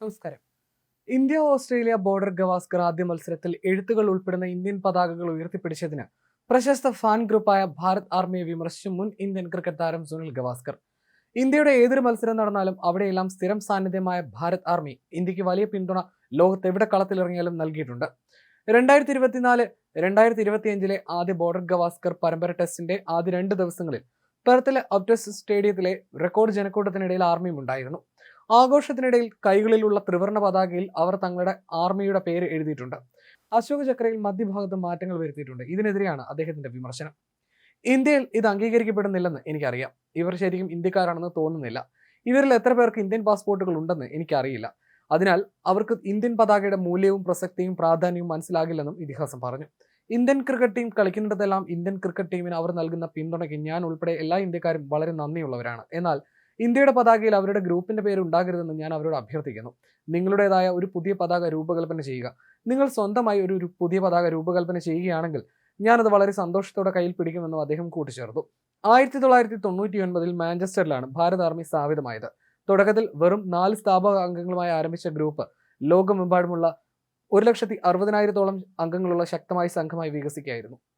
നമസ്കാരം. India Australia border Gavaskar ആദ്യ മത്സരത്തിൽ എഴുത്തുകൾ ഉൾപ്പെടുന്ന ഇന്ത്യൻ പതാകകൾ ഉയർത്തിപ്പിടിച്ചതിന് പ്രശസ്ത ഫാൻ ഗ്രൂപ്പായ ഭാരത് ആർമിയെ വിമർശിച്ചു മുൻ ഇന്ത്യൻ ക്രിക്കറ്റ് താരം സുനിൽ ഗവാസ്കർ. ഇന്ത്യയുടെ ഏതൊരു മത്സരം നടന്നാലും അവിടെയെല്ലാം സ്ഥിരം സാന്നിധ്യമായ ഭാരത് ആർമി ഇന്ത്യയ്ക്ക് വലിയ പിന്തുണ ലോകത്ത് എവിടെ കളത്തിലിറങ്ങിയാലും നൽകിയിട്ടുണ്ട്. രണ്ടായിരത്തി ഇരുപത്തിനാല് രണ്ടായിരത്തി ഇരുപത്തിയഞ്ചിലെ ആദ്യ ബോർഡർ ഗവാസ്കർ പരമ്പര ടെസ്റ്റിന്റെ ആദ്യ രണ്ട് ദിവസങ്ങളിൽ പെർത്തിലെ ഒപ്റ്റസ് സ്റ്റേഡിയത്തിലെ റെക്കോർഡ് ജനക്കൂട്ടത്തിനിടയിൽ ആർമിയും ഉണ്ടായിരുന്നു ആഘോഷത്തിനിടയിൽ കൈകളിലുള്ള ത്രിവർണ പതാകയിൽ അവർ തങ്ങളുടെ ആർമിയുടെ പേര് എഴുതിയിട്ടുണ്ട്. അശോക ചക്രയിൽ മധ്യഭാഗത്ത് മാറ്റങ്ങൾ വരുത്തിയിട്ടുണ്ട്. ഇതിനെതിരെയാണ് അദ്ദേഹത്തിന്റെ വിമർശനം. ഇന്ത്യയിൽ ഇത് അംഗീകരിക്കപ്പെടുന്നില്ലെന്ന് എനിക്കറിയാം. ഇവർ ശരിക്കും ഇന്ത്യക്കാരാണെന്ന് തോന്നുന്നില്ല. ഇവരിൽ എത്ര പേർക്ക് ഇന്ത്യൻ പാസ്പോർട്ടുകൾ ഉണ്ടെന്ന് എനിക്കറിയില്ല. അതിനാൽ അവർക്ക് ഇന്ത്യൻ പതാകയുടെ മൂല്യവും പ്രസക്തിയും പ്രാധാന്യവും മനസ്സിലാകില്ലെന്നും ഇതിഹാസം പറഞ്ഞു. ഇന്ത്യൻ ക്രിക്കറ്റ് ടീം കളിക്കുന്നിടത്തെല്ലാം ഇന്ത്യൻ ക്രിക്കറ്റ് ടീമിന് അവർ നൽകുന്ന പിന്തുണയ്ക്ക് ഞാൻ ഉൾപ്പെടെ എല്ലാ ഇന്ത്യക്കാരും വളരെ നന്ദിയുള്ളവരാണ്. എന്നാൽ ഇന്ത്യയുടെ പതാകയിൽ അവരുടെ ഗ്രൂപ്പിന്റെ പേര് ഉണ്ടാകരുതെന്ന് ഞാൻ അവരോട് അഭ്യർത്ഥിക്കുന്നു. നിങ്ങളുടേതായ ഒരു പുതിയ പതാക രൂപകൽപ്പന ചെയ്യുക. നിങ്ങൾ സ്വന്തമായി ഒരു പുതിയ പതാക രൂപകൽപ്പന ചെയ്യുകയാണെങ്കിൽ ഞാനത് വളരെ സന്തോഷത്തോടെ കയ്യിൽ പിടിക്കുമെന്നും അദ്ദേഹം കൂട്ടിച്ചേർത്തു. ആയിരത്തി തൊള്ളായിരത്തി തൊണ്ണൂറ്റി ഒൻപതിൽ മാഞ്ചസ്റ്ററിലാണ് ഭാരത് ആർമി സ്ഥാപിതമായത്. തുടക്കത്തിൽ വെറും നാല് സ്ഥാപക അംഗങ്ങളുമായി ആരംഭിച്ച ഗ്രൂപ്പ് ലോകമെമ്പാടുമുള്ള ഒരു ലക്ഷത്തി അറുപതിനായിരത്തോളം അംഗങ്ങളുള്ള ശക്തമായ സംഘമായി വികസിക്കുകയായിരുന്നു.